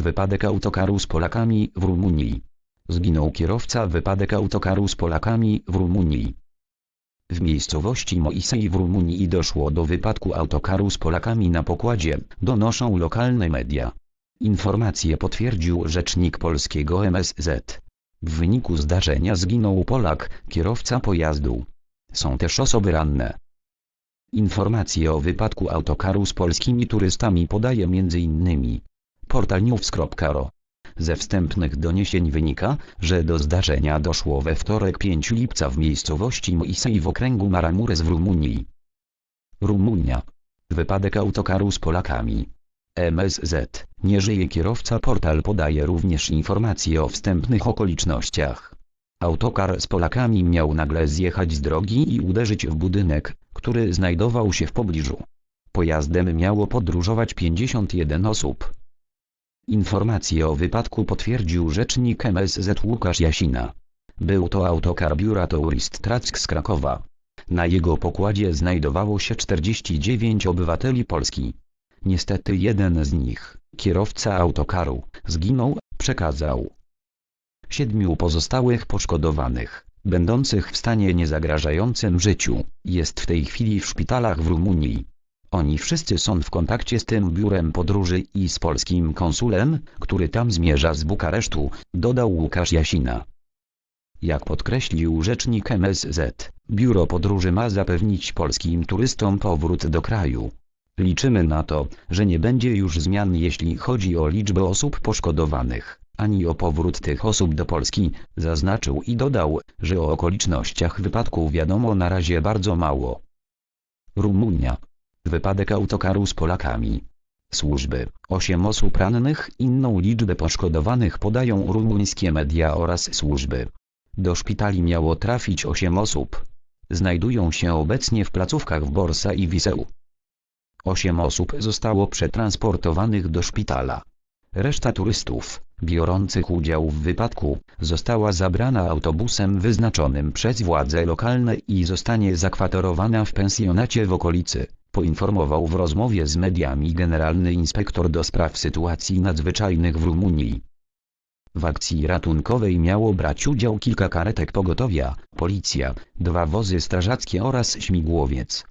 Wypadek autokaru z Polakami w Rumunii. Zginął kierowca wypadek autokaru z Polakami w Rumunii. W miejscowości Moisei w Rumunii doszło do wypadku autokaru z Polakami na pokładzie, donoszą lokalne media. Informację potwierdził rzecznik polskiego MSZ. W wyniku zdarzenia zginął Polak, kierowca pojazdu. Są też osoby ranne. Informacje o wypadku autokaru z polskimi turystami podaje m.in. portal news.ro. Ze wstępnych doniesień wynika, że do zdarzenia doszło we wtorek 5 lipca w miejscowości Moisei w okręgu Maramures w Rumunii. Rumunia. Wypadek autokaru z Polakami. MSZ. Nie żyje kierowca. Portal podaje również informacje o wstępnych okolicznościach. Autokar z Polakami miał nagle zjechać z drogi i uderzyć w budynek, który znajdował się w pobliżu. Pojazdem miało podróżować 51 osób. Informację o wypadku potwierdził rzecznik MSZ Łukasz Jasina. Był to autokar biura Tourist Track z Krakowa. Na jego pokładzie znajdowało się 49 obywateli Polski. Niestety jeden z nich, kierowca autokaru, zginął, przekazał. Siedmiu pozostałych poszkodowanych, będących w stanie niezagrażającym życiu, jest w tej chwili w szpitalach w Rumunii. Oni wszyscy są w kontakcie z tym biurem podróży i z polskim konsulem, który tam zmierza z Bukaresztu, dodał Łukasz Jasina. Jak podkreślił rzecznik MSZ, biuro podróży ma zapewnić polskim turystom powrót do kraju. Liczymy na to, że nie będzie już zmian jeśli chodzi o liczbę osób poszkodowanych, ani o powrót tych osób do Polski, zaznaczył i dodał, że o okolicznościach wypadku wiadomo na razie bardzo mało. Rumunia. Wypadek autokaru z Polakami. Służby. 8 osób rannych, inną liczbę poszkodowanych podają rumuńskie media oraz służby. Do szpitali miało trafić 8 osób. Znajdują się obecnie w placówkach w Borsa i Wiseu. Osiem osób zostało przetransportowanych do szpitala. Reszta turystów, biorących udział w wypadku, została zabrana autobusem wyznaczonym przez władze lokalne i zostanie zakwaterowana w pensjonacie w okolicy, poinformował w rozmowie z mediami generalny inspektor do spraw sytuacji nadzwyczajnych w Rumunii. W akcji ratunkowej miało brać udział kilka karetek pogotowia, policja, dwa wozy strażackie oraz śmigłowiec.